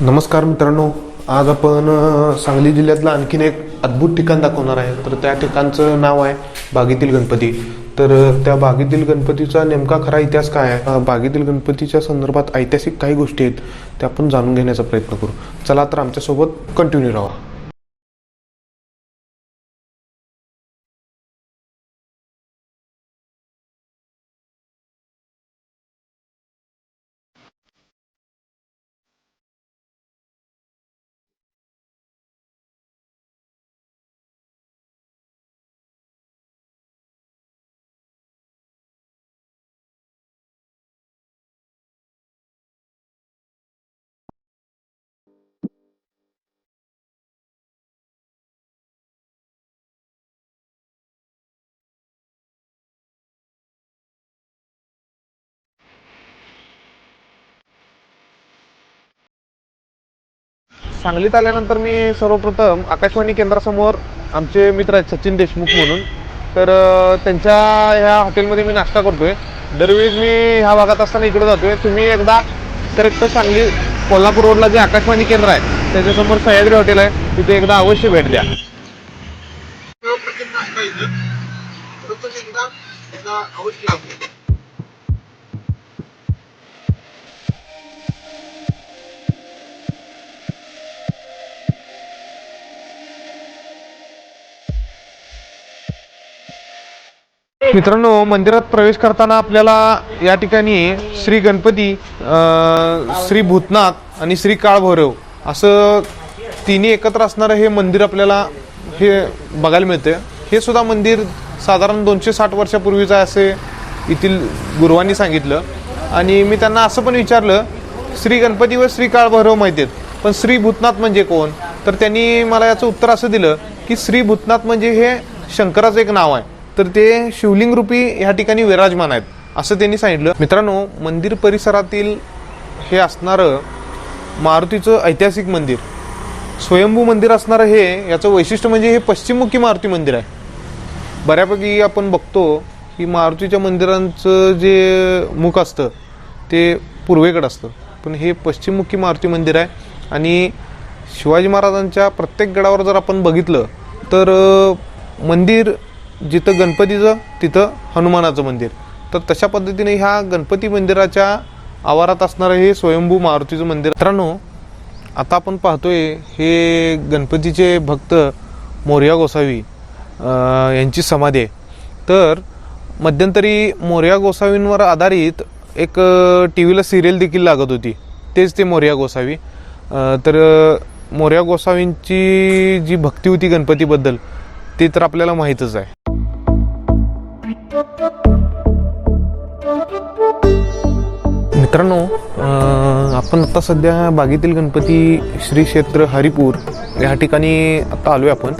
नमस्कार मित्रांनो आज आपण सांगली जिल्ह्यातलं आणखीन एक अद्भुत ठिकाण दाखवणार आहे. तर त्या ठिकाणचं नाव आहे बागेतील गणपती. तर त्या बागेतील गणपतीचा नेमका खरा इतिहास काय आहे? बागेतील गणपतीच्या संदर्भात ऐतिहासिक काही गोष्टी आहेत त्या आपण जाणून घेण्याचा प्रयत्न करू. चला तर आमच्यासोबत कंटिन्यू राहा. सांगलीत आल्यानंतर मी सर्वप्रथम आकाशवाणी केंद्रासमोर आमचे मित्र आहेत सचिन देशमुख म्हणून. तर त्यांच्या ह्या हॉटेलमध्ये मी नाश्ता करतोय. दरवेळेस मी ह्या भागात असताना इकडे जातोय. तुम्ही एकदा करेक्ट सांगली कोल्हापूर रोडला जे आकाशवाणी केंद्र आहे त्याच्यासमोर सह्याद्री हॉटेल आहे तिथे एकदा अवश्य भेट द्या. मित्रांनो मंदिरात प्रवेश करताना आपल्याला या ठिकाणी श्री गणपती श्री भूतनाथ आणि श्री काळभैरव असं तिन्ही एकत्र असणारं हे मंदिर आपल्याला हे बघायला मिळते हे सुद्धा मंदिर साधारण दोनशे साठ वर्षापूर्वीचं आहे असे येथील गुरुवांनी सांगितलं. आणि मी त्यांना असं पण विचारलं श्री गणपती व श्री काळभैरव माहिती आहेत पण श्री भूतनाथ म्हणजे कोण? तर त्यांनी मला याचं उत्तर असं दिलं की श्री भूतनाथ म्हणजे हे शंकराचं एक नाव आहे. तर ते शिवलिंग रूपी ह्या ठिकाणी विराजमान आहेत असं त्यांनी सांगितलं. मित्रांनो मंदिर परिसरातील हे असणारं मारुतीचं ऐतिहासिक मंदिर स्वयंभू मंदिर असणारं हे याचं वैशिष्ट्य म्हणजे हे पश्चिममुखी मारुती मंदिर आहे. बऱ्यापैकी आपण बघतो की मारुतीच्या मंदिरांचं जे मुख असतं ते पूर्वेकडं असतं. पण हे पश्चिममुखी मारुती मंदिर आहे आणि शिवाजी महाराजांच्या प्रत्येक गडावर जर आपण बघितलं तर मंदिर जिथं गणपतीचं तिथं हनुमानाचं मंदिर. तर तशा पद्धतीने ह्या गणपती मंदिराच्या आवारात असणारं हे स्वयंभू मारुतीचं मंदिर. मित्रांनो आता आपण पाहतोय हे गणपतीचे भक्त मोर्या गोसावी यांची समाधी आहे. तर मध्यंतरी मोर्या गोसावींवर आधारित एक टी व्हीला सिरियल देखील लागत होती. तेच ते मोर्या गोसावी. तर मोर्या गोसावींची जी भक्ती होती गणपतीबद्दल ते तर आपल्याला माहीतच आहे. मित्रांनो आपण आता सध्या बागेतील गणपती श्री क्षेत्र हरिपूर या ठिकाणी आता आलोय आपण.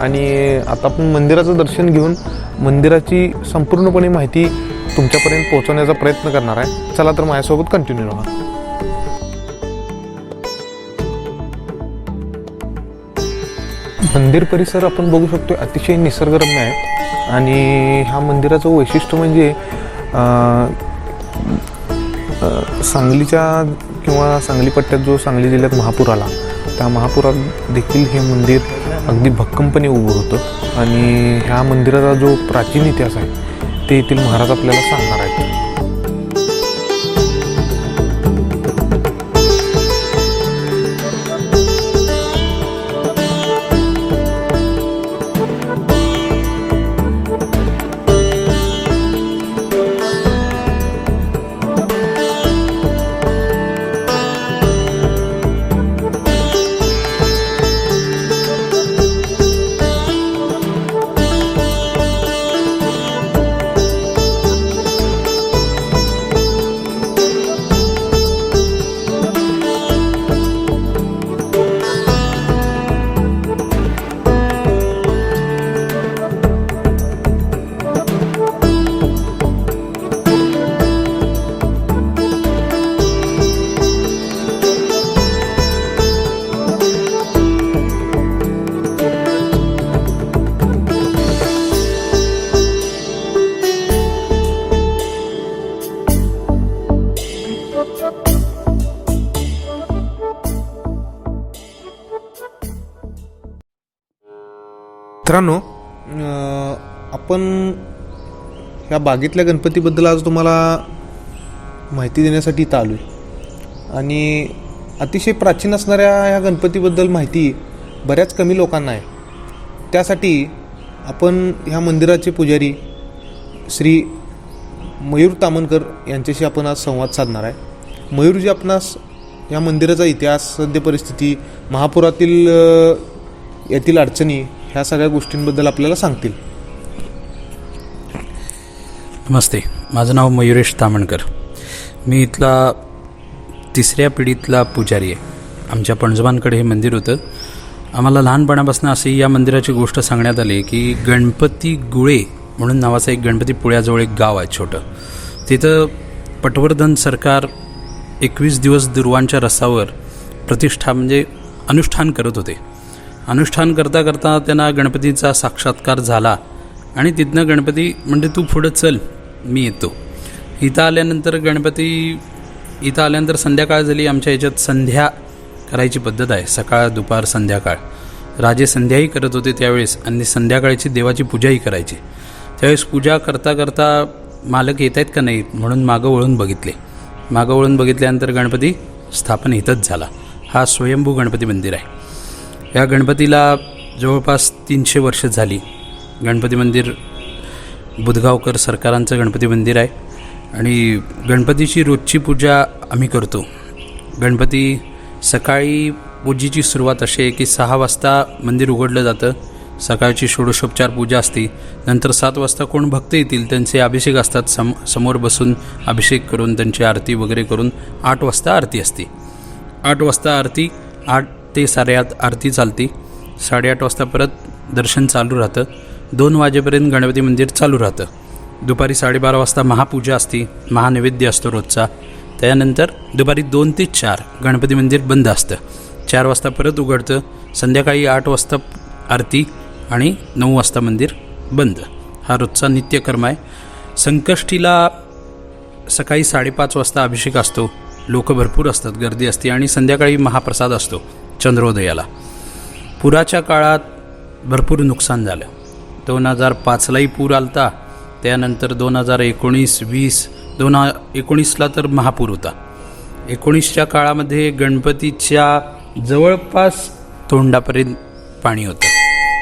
आणि आता आपण मंदिराचं दर्शन घेऊन मंदिराची संपूर्णपणे माहिती तुमच्यापर्यंत पोहोचवण्याचा प्रयत्न करणार आहे. चला तर माझ्यासोबत कंटिन्यू राहा. मंदिर परिसर आपण बघू शकतो अतिशय निसर्गरम्य आहे. आणि ह्या मंदिराचं वैशिष्ट्य म्हणजे सांगलीच्या किंवा सांगली पट्ट्यात जो सांगली जिल्ह्यात महापूर आला त्या महापुरात देखील हे मंदिर अगदी भक्कमपणे उभं होतं. आणि ह्या मंदिराचा जो प्राचीन इतिहास आहे ते येथील महाराज आपल्याला सांगणार आहेत. मित्रांनो आपण ह्या बागेतल्या गणपतीबद्दल आज तुम्हाला माहिती देण्यासाठी इथं आलो आहे आणि अतिशय प्राचीन असणाऱ्या ह्या गणपतीबद्दल माहिती बऱ्याच कमी लोकांना आहे. त्यासाठी आपण ह्या मंदिराचे पुजारी श्री मयूर तामणकर यांच्याशी आपण आज संवाद साधणार आहे. मयूरजी आपणास या मंदिराचा इतिहास सद्य परिस्थिती महापुरातील येथील यातील अडचणी ह्या सगळ्या गोष्टींबद्दल आपल्याला सांगतील. नमस्ते. माझं नाव मयुरेश तामणकर. मी इथला तिसऱ्या पिढीतला पुजारी आहे. आमच्या पणजबांकडे हे मंदिर होतं. आम्हाला लहानपणापासून अशी या मंदिराची गोष्ट सांगण्यात आली की गणपती गुळे म्हणून नावाचं एक गणपती पुळ्याजवळ एक गाव आहे छोटं. तिथं पटवर्धन सरकार एकवीस दिवस दुर्वांच्या रसावर प्रतिष्ठा म्हणजे अनुष्ठान करत होते. अनुष्ठान करता करता त्यांना गणपतीचा साक्षात्कार झाला. आणि तिथनं गणपती म्हणजे तू पुढं चल मी येतो. इथं आल्यानंतर गणपती इथं आल्यानंतर संध्याकाळ झाली. आमच्या याच्यात संध्या करायची पद्धत आहे. सकाळ दुपार संध्याकाळ. राजे संध्याही करत होते त्यावेळेस. आणि संध्याकाळची देवाची पूजाही करायची. त्यावेळेस पूजा करता करता मालक येत आहेत का नाही म्हणून मागं वळून बघितले. मागं वळून बघितल्यानंतर गणपती स्थापन इथंच झाला. हा स्वयंभू गणपती मंदिर आहे. या गणपतीला जवळपास तीनशे वर्ष झाली. गणपती मंदिर बुधगावकर सरकारांचं गणपती मंदिर आहे आणि गणपतीची रोजची पूजा आम्ही करतो. गणपती सकाळी पूजेची सुरुवात अशी आहे की सहा वाजता मंदिर उघडलं जातं. सकाळची षोडशोपचार पूजा असते. नंतर सात वाजता कोण भक्त येतील त्यांचे अभिषेक असतात. सम समोर बसून अभिषेक करून त्यांची आरती वगैरे करून आठ वाजता आरती असते. आठ वाजता आरती आठ ते साडेआठ आरती चालते. साडेआठ वाजता परत दर्शन चालू राहतं. दोन वाजेपर्यंत गणपती मंदिर चालू राहतं. दुपारी साडेबारा वाजता महापूजा असते. महानैवेद्य असतो रोजचा. त्यानंतर दुपारी दोन ते चार गणपती मंदिर बंद असतं. चार वाजता परत उघडतं. संध्याकाळी आठ वाजता आरती आणि नऊ वाजता मंदिर बंद. हा रोजचा नित्यकर्म आहे. संकष्टीला सकाळी साडेपाच वाजता अभिषेक असतो. लोक भरपूर असतात. गर्दी असते आणि संध्याकाळी महाप्रसाद असतो. चंद्रोदयाला. पुराच्या काळात भरपूर नुकसान झालं. दोन हजार पाचलाही पूर आलता त्यानंतर दोन हजार एकोणीस वीस दोन हा एकोणीसला तर महापूर होता. एकोणीसच्या काळामध्ये गणपतीच्या जवळपास तोंडापर्यंत पाणी होतं.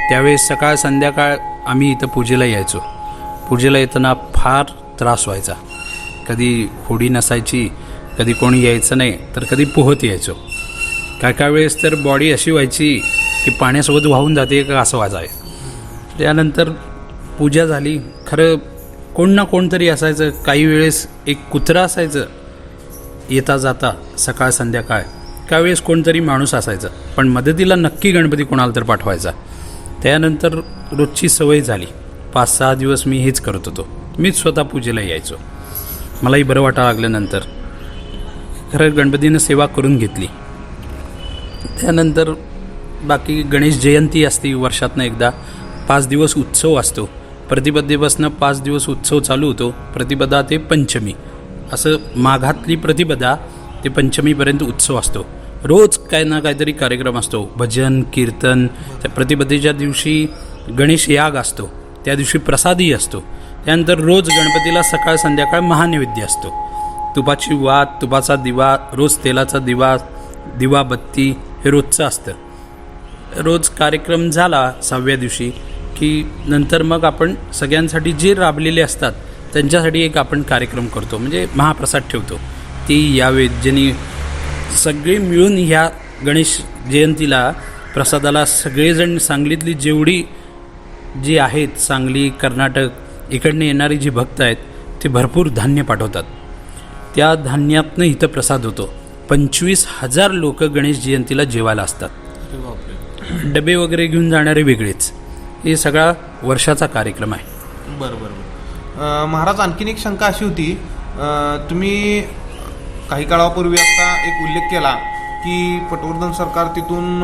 त्यावेळेस सकाळ संध्याकाळ आम्ही इथं पूजेला यायचो. पूजेला येताना फार त्रास व्हायचा. कधी होडी नसायची कधी कोणी यायचं नाही तर कधी पोहत यायचो. काय काय वेळेस तर बॉडी अशी व्हायची की पाण्यासोबत वाहून जाते का असं वाजाय. त्यानंतर पूजा झाली. खरं कोण ना कोणतरी असायचं. काही वेळेस एक कुत्रा असायचं. येता जाता सकाळ संध्याकाळ. काही वेळेस कोणतरी माणूस असायचं. पण मदतीला नक्की गणपती कोणाला तर पाठवायचा. त्यानंतर रोजची सवय झाली. पाच सहा दिवस मी हेच करत होतो. मीच स्वतः पूजेला यायचो. मलाही बरं वाटायला लागल्यानंतर खरं गणपतीनं सेवा करून घेतली. त्यानंतर बाकी गणेश जयंती असते वर्षातनं एकदा. पाच दिवस उत्सव असतो. प्रतिपदेपासनं पाच दिवस उत्सव चालू होतो. प्रतिपदा ते पंचमी. असं माघातली प्रतिपदा ते पंचमीपर्यंत उत्सव असतो. रोज काय ना काहीतरी कार्यक्रम असतो. भजन कीर्तन त्या प्रतिपदेच्या दिवशी गणेश याग असतो. त्या दिवशी प्रसादही असतो. त्यानंतर रोज गणपतीला सकाळ संध्याकाळ महानैवेद्य असतो. तुपाची वात तुपाचा दिवा रोज तेलाचा दिवा दिवा बत्ती हे रोजचं असतं. रोज कार्यक्रम झाला सहाव्या दिवशी की नंतर मग आपण सगळ्यांसाठी जे राबलेले असतात त्यांच्यासाठी एक आपण कार्यक्रम करतो. म्हणजे महाप्रसाद ठेवतो. ती यावेत ज्यांनी सगळे मिळून ह्या गणेश जयंतीला प्रसादाला सगळेजण सांगलीतली जेवढी जी आहेत सांगली कर्नाटक इकडनं येणारी जी भक्त आहेत ते भरपूर धान्य पाठवतात. त्या धान्यातनं इथं प्रसाद होतो. पंचवीस हजार लोक गणेश जयंतीला जेवायला असतात. डबे वगैरे घेऊन जाणारे वेगळेच. हे सगळा वर्षाचा कार्यक्रम आहे. बरं बरं महाराज आणखीन एक शंका अशी होती. तुम्ही काही काळापूर्वी आता एक उल्लेख केला की पटवर्धन सरकार तिथून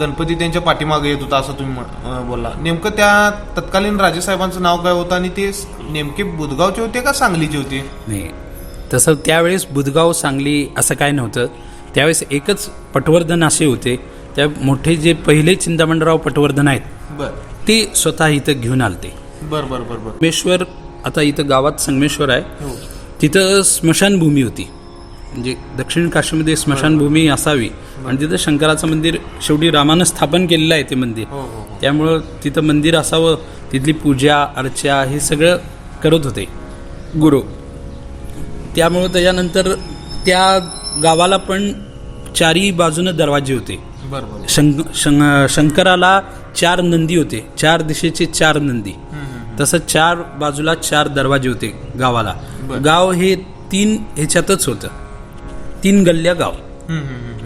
गणपती त्यांच्या पाठीमागे येत होता असं तुम्ही बोलला. नेमकं त्या तत्कालीन राजेसाहेबांचं नाव काय होतं आणि ते नेमके बुधगावचे होते का सांगलीचे होते? नाही तसं त्यावेळेस बुधगाव सांगली असं काय नव्हतं. त्यावेळेस एकच पटवर्धन असे होते. त्या मोठे जे पहिले चिंतामणराव पटवर्धन आहेत बर. ते स्वतः इथं घेऊन आलते. बर बर बर बर. संगमेश्वर आता इथं गावात संगमेश्वर आहे. हो. तिथं स्मशानभूमी होती. म्हणजे दक्षिण काशीमध्ये स्मशानभूमी असावी. आणि तिथं शंकराचं मंदिर शेवटी रामानं स्थापन केलेलं आहे ते मंदिर. हो हो. त्यामुळं तिथं मंदिर असावं तिथली पूजा अर्चा हे सगळं करत होते गुरु. त्यामुळं त्याच्यानंतर त्या गावाला पण चारी बाजूनं दरवाजे होते. बर बर शंक शं शंकराला चार नंदी होते. चार दिशेचे चार नंदी. तसं चार बाजूला चार दरवाजे होते गावाला. गाव हे तीन ह्याच्यातच होतं. तीन गल्ल्या गाव.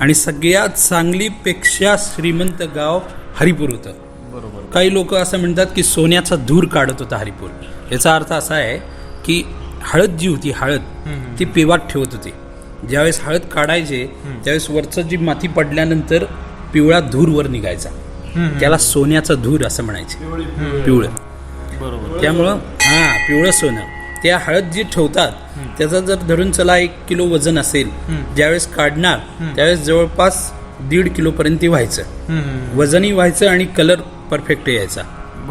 आणि सगळ्यात सांगलीपेक्षा श्रीमंत गाव हरिपूर होतं. बरोबर. काही लोक असं म्हणतात की सोन्याचा धूर काढत होता हरिपूर. याचा अर्थ असा आहे की हळद जी होती हळद ती पेवात ठेवत होती. ज्यावेळेस हळद काढायचे त्यावेळेस वरचं जी माती पडल्यानंतर पिवळा धूर वर निघायचा. त्याला सोन्याचा धूर असं म्हणायचे. पिवळं बरोबर. त्यामुळं हां पिवळं सोनं. त्या हळद जी ठेवतात त्याचा जर धरून चला एक किलो वजन असेल ज्यावेळेस काढणार त्यावेळेस जवळपास दीड किलोपर्यंत व्हायचं. वजनही व्हायचं आणि कलर परफेक्ट यायचा.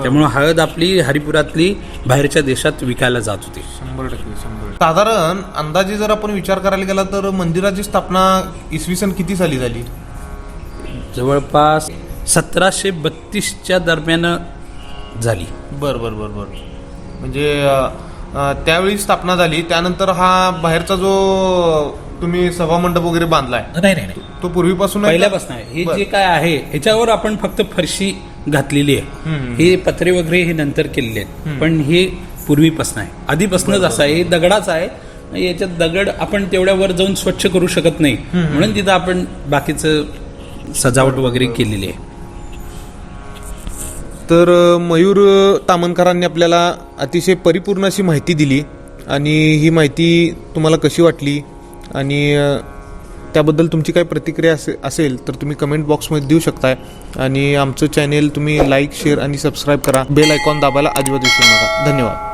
त्यामुळं हळद आपली हरिपुरातली बाहेरच्या देशात विकायला जात होती. शंभर टक्के शंभर. साधारण अंदाजे जर आपण विचार करायला गेला तर मंदिराची स्थापना इसवी सन किती साली झाली? जवळपास सतराशे बत्तीसच्या दरम्यान झाली. बर बर बर बर. म्हणजे त्यावेळी स्थापना झाली त्यानंतर हा बाहेरचा जो तुम्ही सभामंडप वगैरे बांधलाय नाही नाही तो पूर्वीपासून? पहिल्यापासून आहे. हे. जे काय आहे ह्याच्यावर आपण फक्त फरशी घातलेली आहे. हे पत्रे वगैरे हे नंतर केलेले आहेत. पण हे पूर्वीपासून आहे. आधीपासूनच असं आहे. हे दगडाच आहे. याच्यात दगड आपण तेवढ्या वर जाऊन स्वच्छ करू शकत नाही. म्हणून तिथं आपण बाकीचं सजावट वगैरे केलेली आहे. तर अ, मयूर तामनकरांनी आपल्याला अतिशय परिपूर्ण अशी माहिती दिली. आणि ही माहिती तुम्हाला कशी वाटली? आणि अ, त्याबद्दल तुमची काही प्रतिक्रिया असे असेल तर तुम्ही कमेंट बॉक्समध्ये देऊ शकताय. आणि आमचं चॅनेल तुम्ही लाईक शेअर आणि सबस्क्राईब करा. बेल आयकॉन दाबायला अजिबात विसरू नका. धन्यवाद.